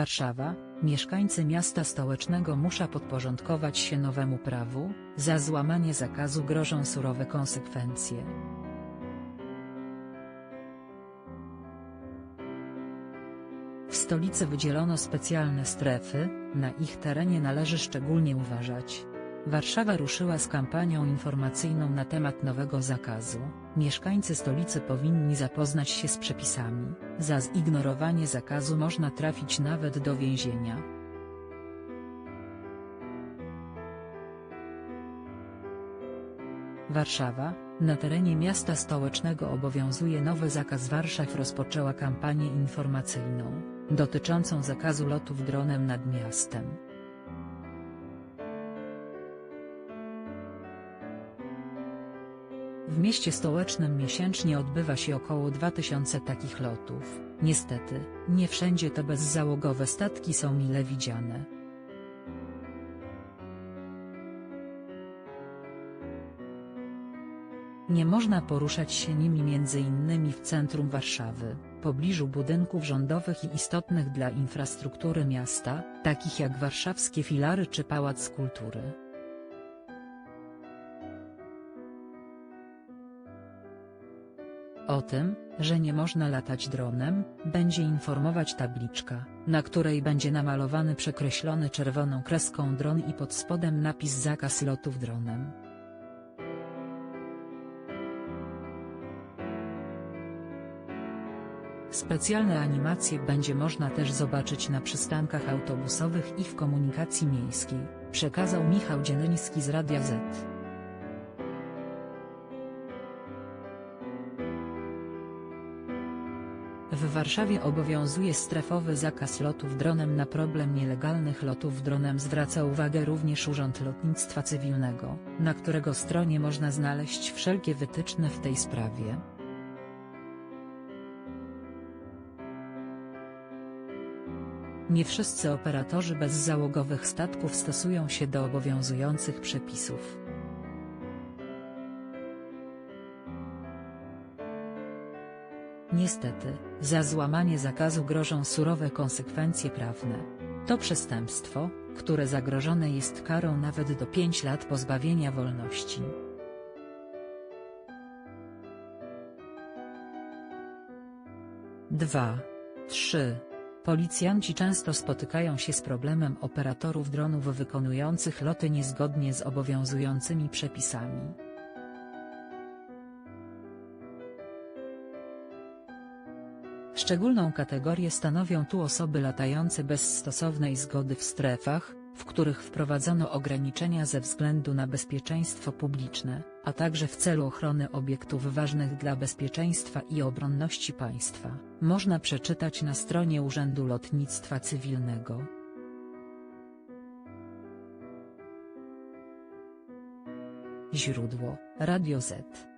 Warszawa, mieszkańcy miasta stołecznego muszą podporządkować się nowemu prawu, za złamanie zakazu grożą surowe konsekwencje. W stolicy wydzielono specjalne strefy, na ich terenie należy szczególnie uważać. Warszawa ruszyła z kampanią informacyjną na temat nowego zakazu. Mieszkańcy stolicy powinni zapoznać się z przepisami. Za zignorowanie zakazu można trafić nawet do więzienia. Warszawa, na terenie miasta stołecznego obowiązuje nowy zakaz Warszaw rozpoczęła kampanię informacyjną, dotyczącą zakazu lotów dronem nad miastem. W mieście stołecznym miesięcznie odbywa się około 2000 takich lotów. Niestety, nie wszędzie te bezzałogowe statki są mile widziane. Nie można poruszać się nimi innymi w centrum Warszawy, pobliżu budynków rządowych i istotnych dla infrastruktury miasta, takich jak warszawskie filary czy Pałac Kultury. O tym, że nie można latać dronem, będzie informować tabliczka, na której będzie namalowany przekreślony czerwoną kreską dron i pod spodem napis zakaz lotów dronem. Specjalne animacje będzie można też zobaczyć na przystankach autobusowych i w komunikacji miejskiej, przekazał Michał Dzieleński z Radia Z. W Warszawie obowiązuje strefowy zakaz lotów dronem na problem nielegalnych lotów dronem zwraca uwagę również Urząd Lotnictwa Cywilnego, na którego stronie można znaleźć wszelkie wytyczne w tej sprawie. Nie wszyscy operatorzy bezzałogowych statków stosują się do obowiązujących przepisów. Niestety, za złamanie zakazu grożą surowe konsekwencje prawne. To przestępstwo, które zagrożone jest karą nawet do 5 lat pozbawienia wolności. Dwa, trzy. Policjanci często spotykają się z problemem operatorów dronów wykonujących loty niezgodnie z obowiązującymi przepisami. Szczególną kategorię stanowią tu osoby latające bez stosownej zgody w strefach, w których wprowadzono ograniczenia ze względu na bezpieczeństwo publiczne, a także w celu ochrony obiektów ważnych dla bezpieczeństwa i obronności państwa, można przeczytać na stronie Urzędu Lotnictwa Cywilnego. Źródło: Radio Z